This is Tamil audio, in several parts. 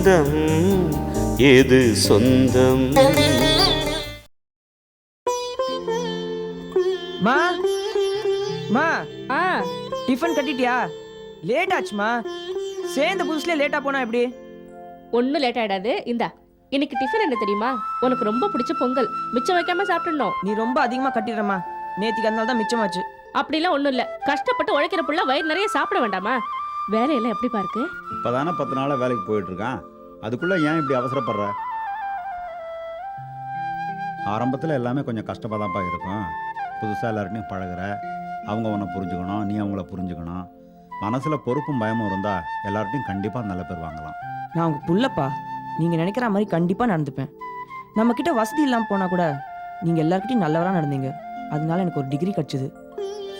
பந்தம் எது சொந்தம்? மா மா. ஆ டிஃபன் கட்டிட்டியா? லேட் ஆச்சுமா சேர்ந்த புதுசுல லேட்டா போனா எப்படி? ஒன்றும் லேட் ஆயிடாது. இந்தா இன்னைக்கு டிஃபன் என்ன தெரியுமா? உனக்கு ரொம்ப பிடிச்ச பொங்கல். மிச்சம் வைக்காம சாப்பிட்டுடணும் நீ ரொம்ப அதிகமா கட்டிடுறமா. நேத்திக்கு அதனால தான் மிச்சமாச்சு. அப்படிலாம் ஒன்றும் இல்லை. கஷ்டப்பட்டு உழைக்கிற புள்ள வயிறு நிறைய சாப்பிட வேண்டாமா? வேலையெல்லாம் எப்படி பாருக்கு? இப்போதானே பத்து நாளாக வேலைக்கு போயிட்டு இருக்கான். அதுக்குள்ளே ஏன் இப்படி அவசரப்படுற? ஆரம்பத்தில் எல்லாமே கொஞ்சம் கஷ்டமாக தான்ப்பா இருக்கும். புதுசாக எல்லாருக்கும் பழகுற. அவங்க உன்னை புரிஞ்சுக்கணும் நீ அவங்கள புரிஞ்சுக்கணும். மனசில் பொறுப்பும் பயமும் இருந்தால் எல்லார்ட்டையும் கண்டிப்பாக நல்ல பேர் வாங்கலாம். நான் உங்க புள்ளப்பா. நீங்கள் நினைக்கிற மாதிரி கண்டிப்பாக நடந்துப்பேன். நம்மக்கிட்ட வசதி இல்லாமல் போனால் கூட நீங்கள் எல்லாருக்கிட்டையும் நல்லவராக நடந்தீங்க. அதனால எனக்கு ஒரு டிகிரி கிடச்சிது.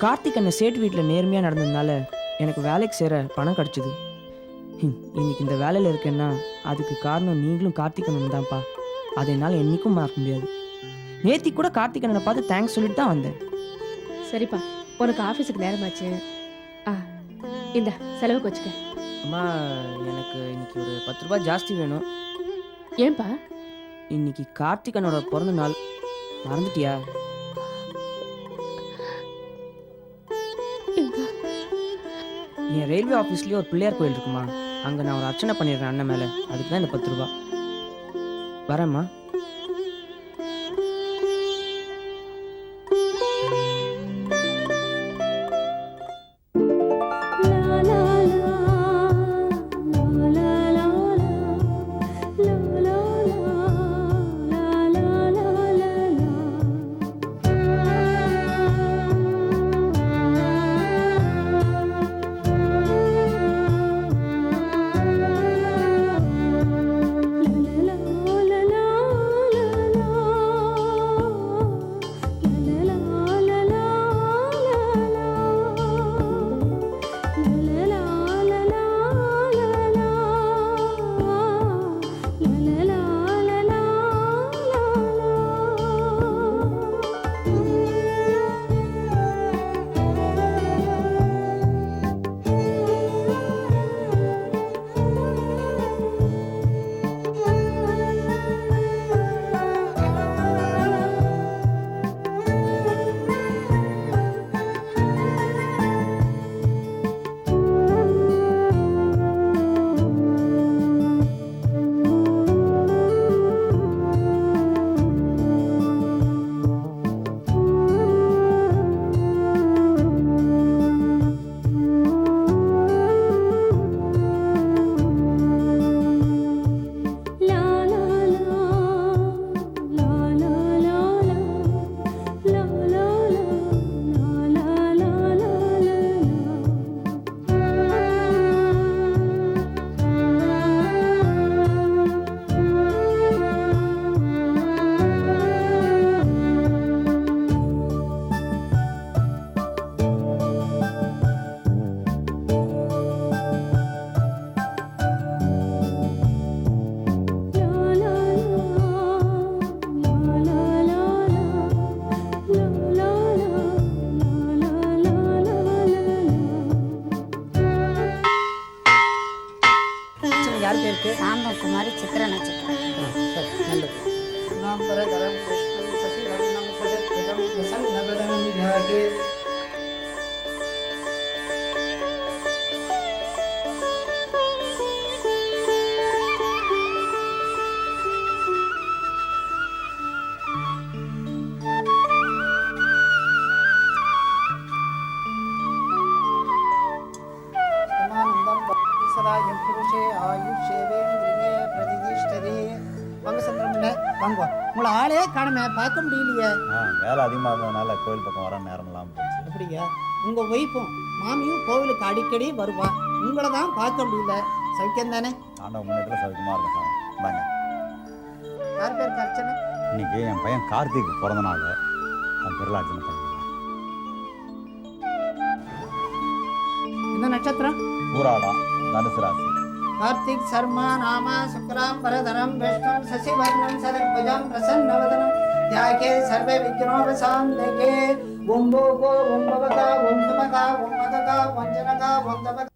கார்த்திக் என்னை சேட்டு வீட்டில் நேர்மையாக நடந்ததுனால எனக்கு வேலைக்கு சேர பணம் கிடச்சிது. இன்னைக்கு இந்த வேலையில இருக்கேன்னா அதுக்கு காரணம் நீங்களும் கார்த்திக் அண்ணன் தான்ப்பா. அதை என்னால் என்னைக்கும் மறக்க முடியாது. நேத்தி கூட கார்த்திக் அண்ணனை பார்த்து தேங்க்ஸ் சொல்லிட்டு தான் வந்தேன். சரிப்பா உனக்கு ஆஃபீஸுக்கு நேரமாச்சு. ஆ இந்த செலவுக்கு வச்சுக்க. அம்மா எனக்கு இன்னைக்கு ஒரு பத்து ரூபாய் ஜாஸ்தி வேணும். ஏன்பா? இன்னைக்கு கார்த்திகனோட பிறந்த நாள். மறந்துட்டியா? என் ரயில்வே ஆஃபீஸ்லயே ஒரு பிள்ளையார் கோயில் இருக்குமா? அங்கே நான் ஒரு அர்ச்சனை பண்ணிடுறேன் அண்ணன் மேலே. அதுக்கு தான் இந்த பத்து ரூபா. வரேம்மா. காணுமே பார்க்க முடியலையே. ஆ வேலை அதிகமாக இருந்ததுனால கோயில் பக்கம் வர நேரம் இல்லாமல் போச்சு. அப்படியா? உங்க ஒய்ஃபும் மாமியும் கோவிலுக்கு அடிக்கடி வருவா. உங்களை தான் பார்க்க முடியல. சௌக்கியம் தானே? ஆண்டவ முன்னேற்றத்தில் சௌகரியமாக இருக்கும் இந்தாங்க யார் பேருக்கு அர்ச்சனை இன்னைக்கு என் பையன் கார்த்திக் பிறந்த நாள் அவன் பெருளாட்சனை பண்ணிக்கலாம் இந்த நட்சத்திரம்? பூராடம் தனுசு ராசி. கார்த்திக் சர்மா நாம சுக்லாம் பரதரம் விஷ்ணம் சசிவர்ணம் சதர்புஜம் பிரசன்னவதனம். சர்வே सर्वे विघ्नोपशान्तये ओं भोगो ओं भवका ओं समका ओं मदका ओं जनका ओं तपका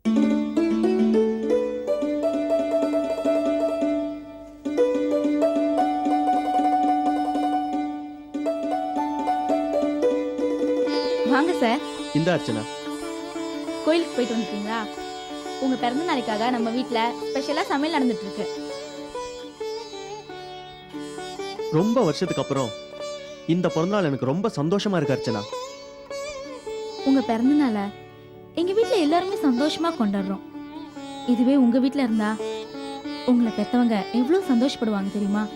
வாங்க சார். இந்த அர்ச்சனா. கோயிலுக்கு போயிட்டு வந்துட்டீங்களா உங்க பிறந்த நாளைக்காக நம்ம வீட்ல ஸ்பெஷலா சமையல் நடந்துட்டு இருக்கு. ரொம்ப வருஷத்துக்கு அப்புறம் இந்த பிறந்தநாள் எனக்கு ரொம்ப சந்தோஷமா இருக்கு அர்ச்சனா. உங்க பிறந்த நாளை எங்க வீட்ல எல்லாருமே சந்தோஷமா கொண்டாடுறோம். இதுவே உங்க வீட்ல இருந்தா உங்களை பெத்தவங்க எவ்வளவு சந்தோஷப்படுவாங்க தெரியுமா?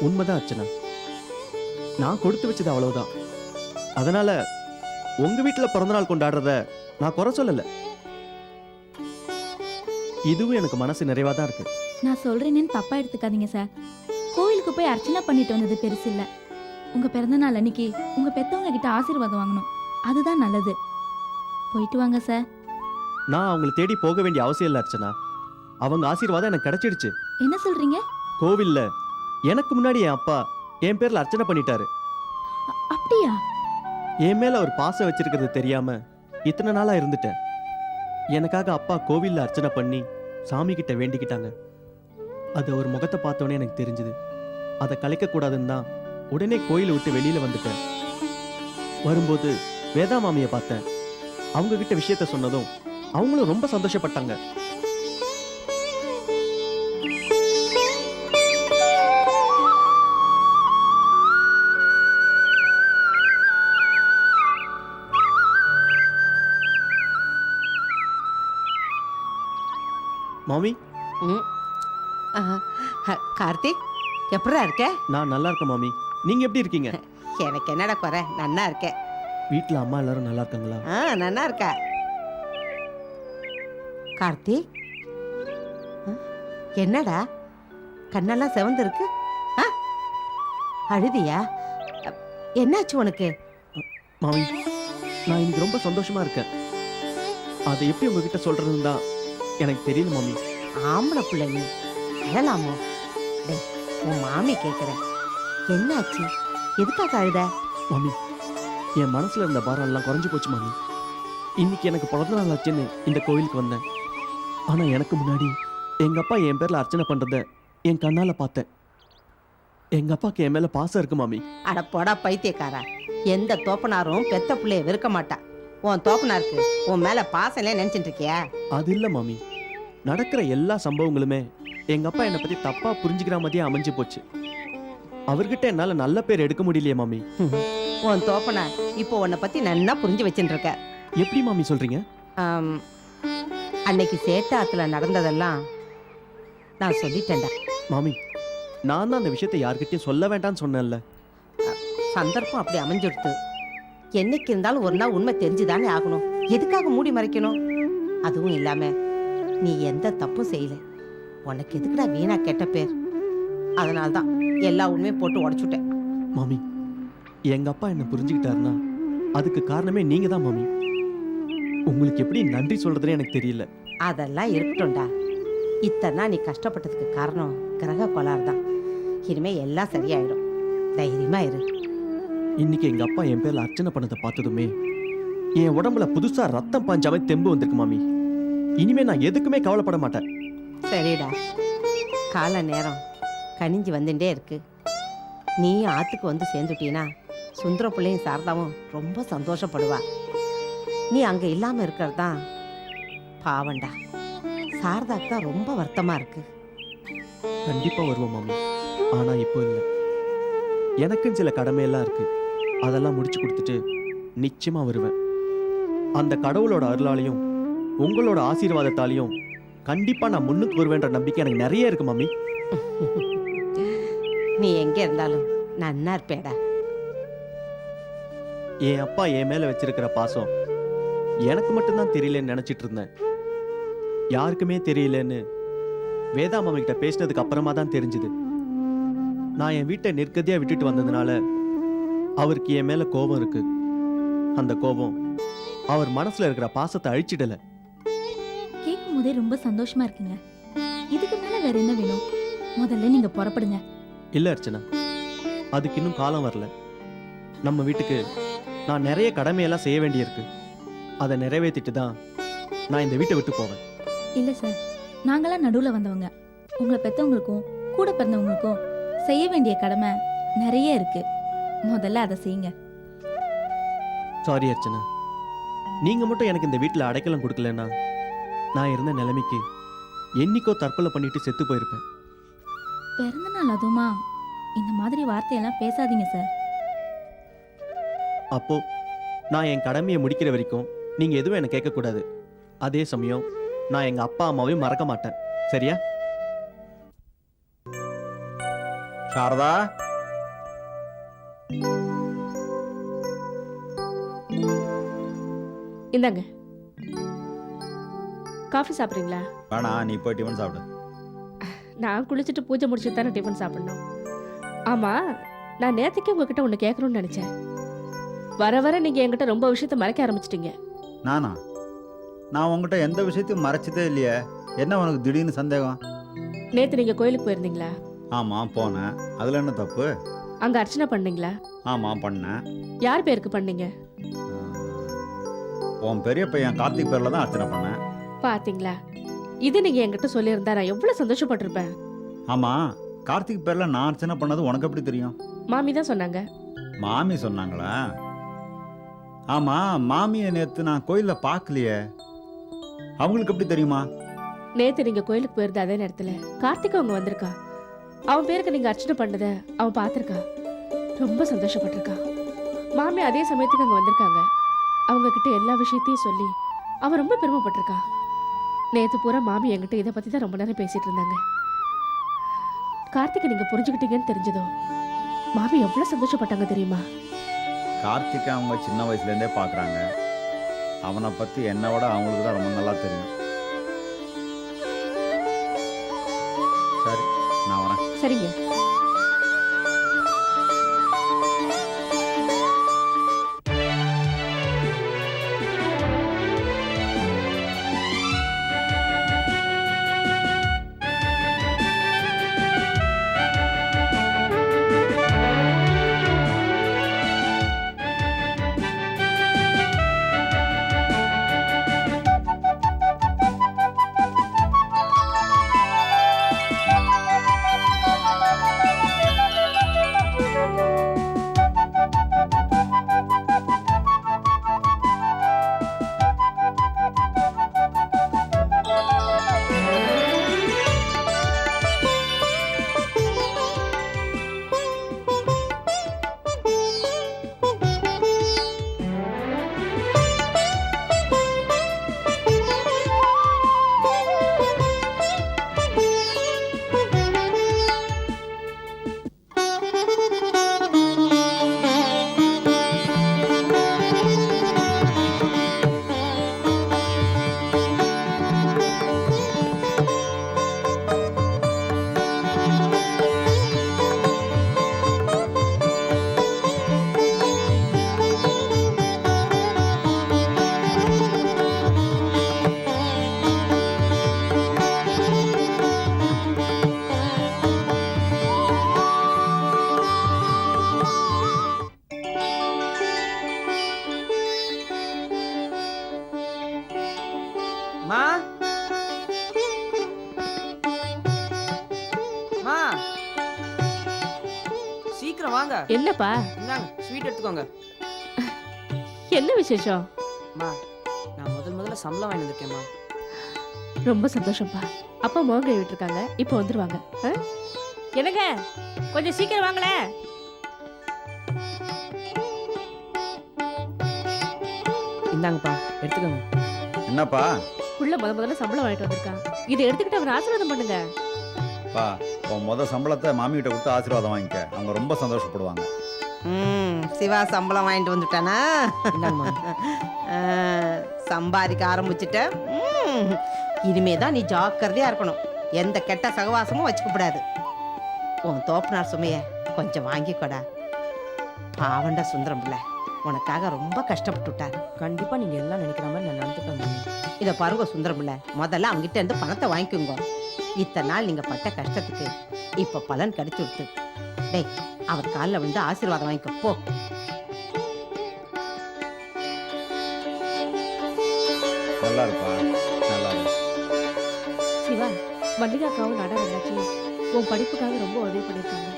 உண்மைதான் அர்ச்சனா. நான் கொடுத்து வச்சது அவ்வளவுதான். அதனால உங்க வீட்டுல பிறந்தநாள் கொண்டாடுறத நான் குறை சொல்லல. இதுவும் எனக்கு மனசு நிறைவா தான் இருக்கு. நான் சொல்றேனேன்னு தப்பா எடுத்துக்காதீங்க சார். கோயிலுக்கு போய் அர்ச்சனை பண்ணிட்டு வந்தது பெருசு இல்ல. உங்க பிறந்த நாள் அன்னைக்கு உங்க பெத்தவங்க கிட்ட ஆசீர்வாதம் வாங்கணும். அதுதான் நல்லது. போயிட்டு வாங்க சார். நான் அவங்களை தேடி போக வேண்டிய அவசியம் இல்லை அர்ச்சனா. அவங்க ஆசீர்வாதம் எனக்கு கிடைச்சிடுச்சு. என்ன சொல்றீங்க? கோவில்ல. எனக்கு முன்னாடி என் அப்பா என் பேர்ல அர்ச்சனை பண்ணிட்டாரு. அ- அப்படியா? என் மேல ஒரு பாசம் வச்சிருக்கிறது தெரியாம இத்தனை நாளா இருந்துட்டேன். எனக்காக அப்பா கோவில்ல அர்ச்சனை பண்ணி சாமி கிட்ட வேண்டிக்கிட்டாங்க. அது ஒரு முகத்தை பார்த்தோன்னே எனக்கு தெரிஞ்சது. அதை கலைக்க கூடாதுன்னு தான் உடனே கோயிலை விட்டு வெளியில வந்துட்டேன். வரும்போது வேதா மாமியை பார்த்தேன். அவங்க கிட்ட விஷயத்த சொன்னதும் அவங்களும் ரொம்ப சந்தோஷப்பட்டாங்க. எப்படா இருக்க? நான் நல்லா இருக்கேன் மாமி. நீங்க எப்படி இருக்கீங்க? எனக்கு என்னடா குறை? நன்னா இருக்க வீட்ல அம்மா எல்லாரும் நல்லா இருக்காங்களா? ஆ நன்னா இருக்க? கார்த்திக் ஆ, என்னடா? கண்ணெல்லாம் செவந்து இருக்கு ஆ? அழுதியா? அ, என்னாச்சு உனக்கு? மாமி நான் இன்னைக்கு ரொம்ப சந்தோஷமா இருக்கேன். அதை எப்படி உங்ககிட்ட சொல்றதுன்னு தான் எனக்கு தெரியல மாமி. ஆம்பளை பிள்ளை நீ. அழலாமோ? டேய் உன் மாமி கேட்குறேன் என்னாச்சு? எதுக்காக அழுத? மாமி என் மனசுல இருந்த பாரம் எல்லாம் குறைஞ்சு போச்சு மாமி. இன்னைக்கு எனக்கு பிறந்த நாள் ஆச்சுன்னு இந்த கோவிலுக்கு வந்தேன். ஆனா எனக்கு முன்னாடி எங்க அப்பா என் பேர்ல அர்ச்சனை பண்றத என் கண்ணால பார்த்தேன். எங்க அப்பாக்கு என் மேல பாசம் இருக்கு மாமி. அட போடா பைத்தியக்காரா. எந்த தோப்பனாரும் பெத்த பிள்ளைய வெறுக்க மாட்டா. உன் தோப்பனாருக்கு உன் மேல பாசம்ல நினைச்சிட்டு இருக்கியா? அது இல்ல மாமி. நடக்கிற எல்லா சம்பவங்களுமே எங்க அப்பா என்னை பத்தி தப்பா புரிஞ்சுக்கிற மாதிரியே அமைஞ்சு போச்சு. அவர்கிட்ட என்னால நல்ல பேர் எடுக்க முடியலையே மாமி. உன் தோப்பனார் இப்போ உன்னை பத்தி நன்னா புரிஞ்சு வச்சுட்டு இருக்க எப்படி மாமி சொல்றீங்க? ஆம், அன்னைக்கு சேட்டாத்துல நடந்ததெல்லாம் நான் சொல்லிட்டேன்டா. மாமி நான் தான் அந்த விஷயத்தை யார்கிட்டயும் சொல்ல வேண்டாம்னு சொன்னேன்ல. சந்தர்ப்பம் அப்படி அமைஞ்சிடுத்து. என்னைக்கு இருந்தாலும் ஒரு நாள் உண்மை தெரிஞ்சுதானே ஆகணும். எதுக்காக மூடி மறைக்கணும்? அதுவும் இல்லாம நீ எந்த தப்பும் செய்யல. உனக்கு எதுக்குடா வீணா கெட்ட பேர்? அதனால தான் எல்லா உண்மையும் போட்டு உடைச்சுட்டேன். மாமி எங்க அப்பா என்ன புரிஞ்சுக்கிட்டாருன்னா அதுக்கு காரணமே நீங்க தான் மாமி. உங்களுக்கு எப்படி நன்றி சொல்றதுன்னு எனக்கு தெரியல. அதெல்லாம் இருக்கட்டும்டா. இத்தனை நீ கஷ்டப்பட்டதுக்கு காரணம் கிரக கோளாறு தான் இனிமே எல்லாம் சரியாயிடும் தைரியமா இரு. இன்னைக்கு எங்க அப்பா என் பேர்ல அர்ச்சனை பண்ணதை பார்த்ததுமே என் உடம்புல புதுசா ரத்தம் பாஞ்சாவே தெம்பு வந்திருக்கு மாமி. இனிமே நான் எதுக்குமே கவலைப்பட மாட்டேன். சரிடா. கால நேரம். கனிஞ்சு வந்துட்டே இருக்கு. நீ ஆத்துக்கு வந்து சேர்ந்துட்டீனா சுந்தர பிள்ளையும் சாரதாவும் ரொம்ப சந்தோஷப்படுவா. நீ அங்கே இல்லாமல் இருக்கிறது தான் பாவண்டா சாரதாக்கு தான் ரொம்ப வருத்தமாக இருக்கு. கண்டிப்பாக வருவோம் மாமி. ஆனால் இப்போ இல்லை. எனக்கும் சில கடமையெல்லாம் இருக்கு. அதெல்லாம் முடிச்சு கொடுத்துட்டு நிச்சயமாக வருவேன். அந்த கடவுளோட அருளாலையும் உங்களோட ஆசீர்வாதத்தாலையும் கண்டிப்பா நான் முன்னுக்கு வருவேன்ற நம்பிக்கை எனக்கு நிறைய இருக்கு மாமி நீ எங்க இருந்தாலும் நன்னா இருப்பேடா. என் அப்பா என் மேல வச்சிருக்கிற பாசம் எனக்கு மட்டும்தான் தெரியலன்னு நினைச்சிட்டு இருந்தேன். யாருக்குமே தெரியலன்னு வேதா மாமா கிட்ட பேசினதுக்கு அப்புறமா தான் தெரிஞ்சுது. நான் என் வீட்டை நிற்கதியா விட்டுட்டு வந்ததுனால அவருக்கு என் மேல கோபம் இருக்கு. அந்த கோபம் அவர் மனசுல இருக்கிற பாசத்தை அழிச்சிடல. போதே ரொம்ப சந்தோஷமா இருக்குங்க. இதுக்கு மேல வேற என்ன வேணும்? முதல்ல நீங்க புறப்படுங்க. இல்ல அர்ச்சனா. அதுக்கு இன்னும் காலம் வரல. நம்ம வீட்டுக்கு நான் நிறைய கடமையெல்லாம் செய்ய வேண்டியிருக்கு. அதை நிறைவேற்றிட்டு தான் நான் இந்த வீட்டை விட்டு போவேன். இல்ல சார். நாங்களாம் நடுவுல வந்தவங்க. உங்களை பெத்தவங்களுக்கும் கூட பிறந்தவங்களுக்கும் செய்ய வேண்டிய கடமை நிறைய இருக்கு. முதல்ல அதை செய்யுங்க. சாரி அர்ச்சனா. நீங்கள் மட்டும் எனக்கு இந்த வீட்டில் அடைக்கலம் கொடுக்கலன்னா நான் இருந்த நிலைமைக்கு என்னைக்கோ தற்கொலை பண்ணிட்டு செத்து போயிருப்பேன். பிறந்த நாள் அதுவுமா இந்த மாதிரி வார்த்தையெல்லாம் பேசாதீங்க சார். அப்போ நான் என் கடமையை முடிக்கிற வரைக்கும் நீங்கள் எதுவும் என்னை கேட்கக்கூடாது. அதே சமயம் நான் எங்கள் அப்பா அம்மாவையும் மறக்க மாட்டேன். சரியா? சாரதா? இந்தாங்க. காஃபி சாப்பிட்றீங்களா? வேணாம் நீ போய் டிஃபன் சாப்பிடு. நான் குளிச்சுட்டு பூஜை முடிச்சுட்டு தானே டிஃபன் சாப்பிடணும். ஆமா நான் நேற்றுக்கே உங்ககிட்ட ஒன்று கேட்கணும்னு நினச்சேன். வர வர நீங்கள் என்கிட்ட ரொம்ப விஷயத்த மறைக்க ஆரம்பிச்சிட்டீங்க. நானா? நான் உங்ககிட்ட எந்த விஷயத்தையும் மறைச்சதே இல்லையே. என்ன உனக்கு திடீர்னு சந்தேகம்? நேற்று நீங்கள் கோயிலுக்கு போயிருந்தீங்களா? ஆமாம் போனேன். அதில் என்ன தப்பு? அங்கே அர்ச்சனை பண்ணீங்களா? ஆமாம் பண்ணேன். யார் பேருக்கு பண்ணீங்க? உன் பெரிய பையன் கார்த்திக் பேரில் தான் அர்ச்சனை பண்ணேன். பாத்தீங்களா இது நீங்கள் என்கிட்ட சொல்லியிருந்தா நான் எவ்வளோ சந்தோஷப்பட்டிருப்பேன். ஆமாம் கார்த்திக் பேரில் நான் அர்ச்சனை பண்ணது உனக்கு எப்படி தெரியும்? மாமி தான் சொன்னாங்க. மாமி சொன்னாங்களா? ஆமாம் மாமியை நேற்று நான் கோயிலில் பார்க்கலையே. அவங்களுக்கு எப்படி தெரியுமா? நேத்து நீங்க கோயிலுக்கு போயிருந்த அதே நேரத்துல கார்த்திக் அவங்க வந்திருக்கா. அவன் பேருக்கு நீங்க அர்ச்சனை பண்ணத அவன் பார்த்திருக்கா. ரொம்ப சந்தோஷப்பட்டிருக்கா. மாமி அதே சமயத்துக்கு அங்க வந்திருக்காங்க. அவங்க கிட்ட எல்லா விஷயத்தையும் சொல்லி அவன் ரொம்ப பெருமைப்பட்டிருக்கா. நேத்து பூரா மாமி என்கிட்ட இதை பத்தி தான் ரொம்ப நேரம் பேசிட்டு இருந்தாங்க. கார்த்திகை நீங்க புரிஞ்சுக்கிட்டீங்கன்னு தெரிஞ்சதோ மாமி எவ்வளவு சந்தோஷப்பட்டாங்க தெரியுமா? கார்த்திகை அவங்க சின்ன வயசுலேருந்தே பார்க்குறாங்க அவனை பற்றி என்னை விட அவங்களுக்கு தான் ரொம்ப நல்லா தெரியும். சரி நான் வரேன். சரிங்க. சீக்கிரம் வாங்க. என்னப்பா? இந்தாங்க ஸ்வீட் எடுத்துக்கோங்க. என்ன விசேஷம்? மா நான் முதல் முதல்ல சம்பளம் வாங்கி ரொம்ப சந்தோஷம்ப்பா. அப்பா முகம் கழுவிட்டு இருக்காங்க இப்போ வந்துருவாங்க. ஆ? என்னங்க? கொஞ்சம் சீக்கிரம் வாங்களேன். இந்தாங்கப்பா எடுத்துக்கோங்க. என்னப்பா? புள்ள முத முதல்ல சம்பளம் வாங்கிட்டு வந்திருக்கான் இதை எடுத்துக்கிட்டு அவர் ஆசீர்வாதம் பண்ணுங்க. பா உன் முத சம்பளத்தை மாமிகிட்ட கொடுத்து ஆசீர்வாதம் வாங்கிக்க. அவங்க ரொம்ப சந்தோஷப்படுவாங்க. ம் சிவா சம்பளம் வாங்கிட்டு வந்துட்டானா? ஆ, சம்பாதிக்க ஆரம்பிச்சிட்ட. ம், இனிமே தான் நீ ஜாக்கிரதையா இருக்கணும். எந்த கெட்ட சகவாசமும் வச்சுக்கப்படாது. உன் தோப்பனார் சுமைய கொஞ்சம் வாங்கிக்கோடா. பாவண்டா சுந்தரம் பிள்ளை உனக்காக ரொம்ப கஷ்டப்பட்டு விட்டாரு. கண்டிப்பா நீங்க எல்லாம் நினைக்கிற மாதிரி நான் நடந்துப்பேன் மாமி இதை பாருங்க சுந்தரம் பிள்ளை முதல்ல அவங்ககிட்ட இருந்து பணத்தை வாங்கிக்கோங்க. இத்தனை நாள் நீங்க பட்ட கஷ்டத்துக்கு இப்ப பலன் கிடைச்சு விடுத்து டேய் அவர் காலில் விழுந்து ஆசீர்வாதம் வாங்கிக்கோ போ. நல்லா இருப்பா நல்லா சிவா மல்லிகாக்காவும் நட உன் படிப்புக்காக ரொம்ப உதவி பண்ணியிருக்காங்க.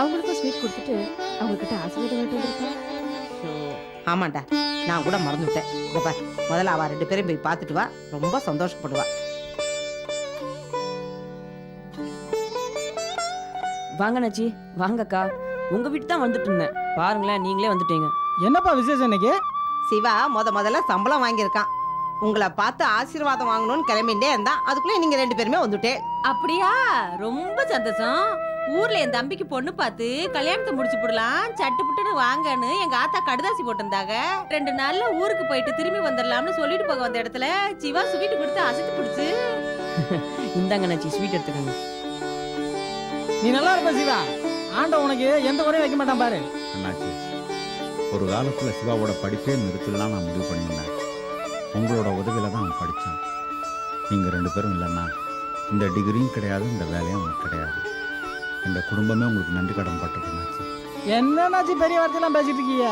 அவங்களுக்கும் ஸ்வீட் கொடுத்துட்டு அவங்க கிட்ட ஆசீர்வாதம் வாங்கிட்டு வந்திருக்கா? ஷோ, ஆமாண்டா. நான் கூட மறந்துவிட்டேன் இதை பார் முதல்ல அவ ரெண்டு பேரும் போய் பார்த்துட்டு வா. ரொம்ப சந்தோஷப்படுவா. வாங்க நச்சி வாங்கக்கா. உங்க வீட்டு தான் வந்துட்டு இருந்தேன். பாருங்களேன் நீங்களே வந்துட்டீங்க. என்னப்பா விசேஷம் இன்னைக்கு? சிவா முத முதல்ல சம்பளம் வாங்கியிருக்கான். உங்களை பார்த்து ஆசீர்வாதம் வாங்கணும்னு கிளம்பிட்டே இருந்தான். அதுக்குள்ளே நீங்க ரெண்டு பேருமே வந்துட்டே. அப்படியா? ரொம்ப சந்தோஷம். ஊர்ல என் தம்பிக்கு பொண்ணு பார்த்து கல்யாணத்தை முடிச்சு போடலாம் சட்டு புட்டுன்னு வாங்கன்னு எங்க ஆத்தா கடுதாசி போட்டிருந்தாங்க. ரெண்டு நாள்ல ஊருக்கு போயிட்டு திரும்பி வந்துடலாம்னு சொல்லிட்டு போக வந்த இடத்துல சிவா ஸ்வீட் கொடுத்து அசைத்து பிடிச்சு. இந்தாங்க நச்சி ஸ்வீட் எடுத்துக்கோங்க. நீ நல்லா இருப்ப சிவா. ஆண்ட உனக்கு எந்த குறையும் வைக்க மாட்டான் பாரு. என்னாச்சு ஒரு காலத்தில் சிவாவோட படிப்பே நிறுத்தலாம் நான் முடிவு பண்ணியிருந்தேன். உங்களோட உதவியில் தான் அவன் படித்தான் நீங்கள் ரெண்டு பேரும் இல்லைன்னா இந்த டிகிரியும் கிடையாது இந்த வேலையும் அவனுக்கு கிடையாது. எங்கள் குடும்பமே உங்களுக்கு நன்றி கடன் பட்டிருக்கேன்னாச்சு என்னன்னாச்சு பெரிய வார்த்தையெல்லாம் பேசிட்டு இருக்கீங்க?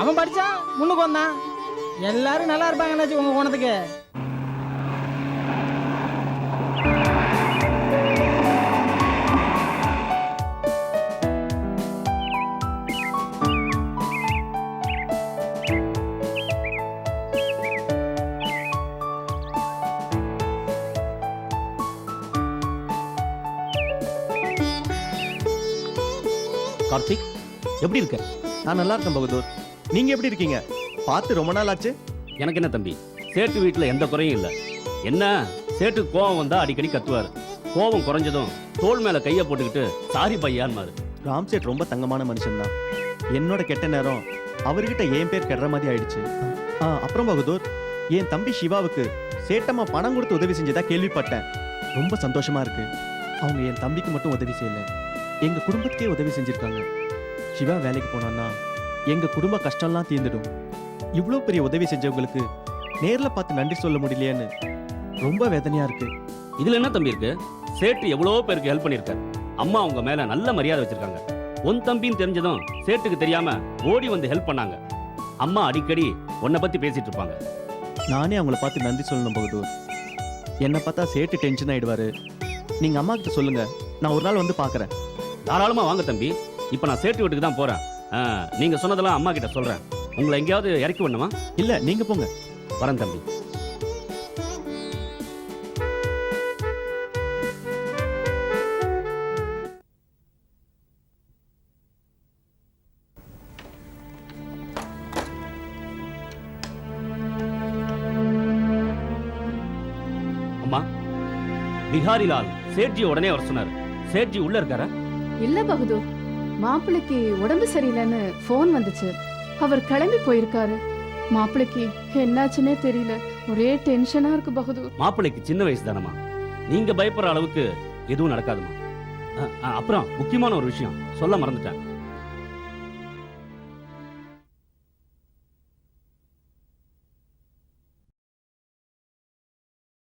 அவன் படிச்சான் முன்னுக்கு வந்தான். எல்லாரும் நல்லா இருப்பாங்கன்னாச்சு உங்க குணத்துக்கு. எப்படி இருக்க? நான் நல்லா இருக்கேன் பகதூர். நீங்க எப்படி இருக்கீங்க? பார்த்து ரொம்ப நாள் ஆச்சு. எனக்கு என்ன தம்பி? சேட்டு வீட்டில் எந்த குறையும் இல்லை. என்ன? சேட்டு கோவம் வந்தா அடிக்கடி கத்துவார். கோவம் குறைஞ்சதும் தோள் மேல கையை போட்டுக்கிட்டு சாரி பையான்மாரு ராம்சேட் ரொம்ப தங்கமான மனுஷன்தான் என்னோட கெட்ட நேரம் அவர்கிட்ட என் பேர் கெடுற மாதிரி ஆயிடுச்சு. ஆ, அப்புறம் பகதூர் என் தம்பி சிவாவுக்கு சேட்டம்மா பணம் கொடுத்து உதவி செஞ்சதா கேள்விப்பட்டேன். ரொம்ப சந்தோஷமா இருக்கு. அவங்க என் தம்பிக்கு மட்டும் உதவி செய்யல. எங்க குடும்பத்துக்கே உதவி செஞ்சிருக்காங்க. சிவா வேலைக்கு போனான்னா எங்க குடும்ப கஷ்டம்லாம் தீர்ந்துடும். இவ்வளோ பெரிய உதவி செஞ்சவங்களுக்கு நேர்ல பார்த்து நன்றி சொல்ல முடியலையேன்னு ரொம்ப வேதனையா இருக்கு. இதுல என்ன தம்பி இருக்கு? சேட்டு எவ்வளவோ பேருக்கு ஹெல்ப் பண்ணியிருக்காரு அம்மா உங்க மேல நல்ல மரியாதை வச்சிருக்காங்க. உன் தம்பின்னு தெரிஞ்சதும் சேட்டுக்கு தெரியாம ஓடி வந்து ஹெல்ப் பண்ணாங்க. அம்மா அடிக்கடி உன்னை பத்தி பேசிட்டு இருப்பாங்க. நானே அவங்கள பார்த்து நன்றி சொல்லணும் பகதூர். என்னை பார்த்தா சேட்டு டென்ஷன் ஆயிடுவாரு. நீங்க அம்மா கிட்ட சொல்லுங்க. நான் ஒரு நாள் வந்து பார்க்கறேன். தாராளமா வாங்க தம்பி. இப்போ நான் சேட்டு வீட்டுக்கு தான் போறேன். ஆ, நீங்க சொன்னதெல்லாம் அம்மா கிட்ட சொல்றேன். உங்களை எங்கேயாவது இறக்கி விடணுமா? இல்ல நீங்க போங்க. வரேன் தம்பி. அம்மா பிஹாரிலால் சேட்ஜி உடனே வர சொன்னாரு. சேட்ஜி உள்ள இருக்காரா? இல்ல பகதூர். மாப்பிள்ளைக்கு உடம்பு சரியில்லைன்னு ஃபோன் வந்துச்சு. அவர் கிளம்பி போயிருக்காரு. மாப்பிள்ளைக்கு என்னாச்சுன்னே தெரியல. ஒரே டென்ஷனா இருக்கு பகதூர். மாப்பிள்ளைக்கு சின்ன வயசு தானம்மா? நீங்க பயப்படுற அளவுக்கு எதுவும் நடக்காதுமா அப்புறம் முக்கியமான ஒரு விஷயம். சொல்ல மறந்துட்டேன்.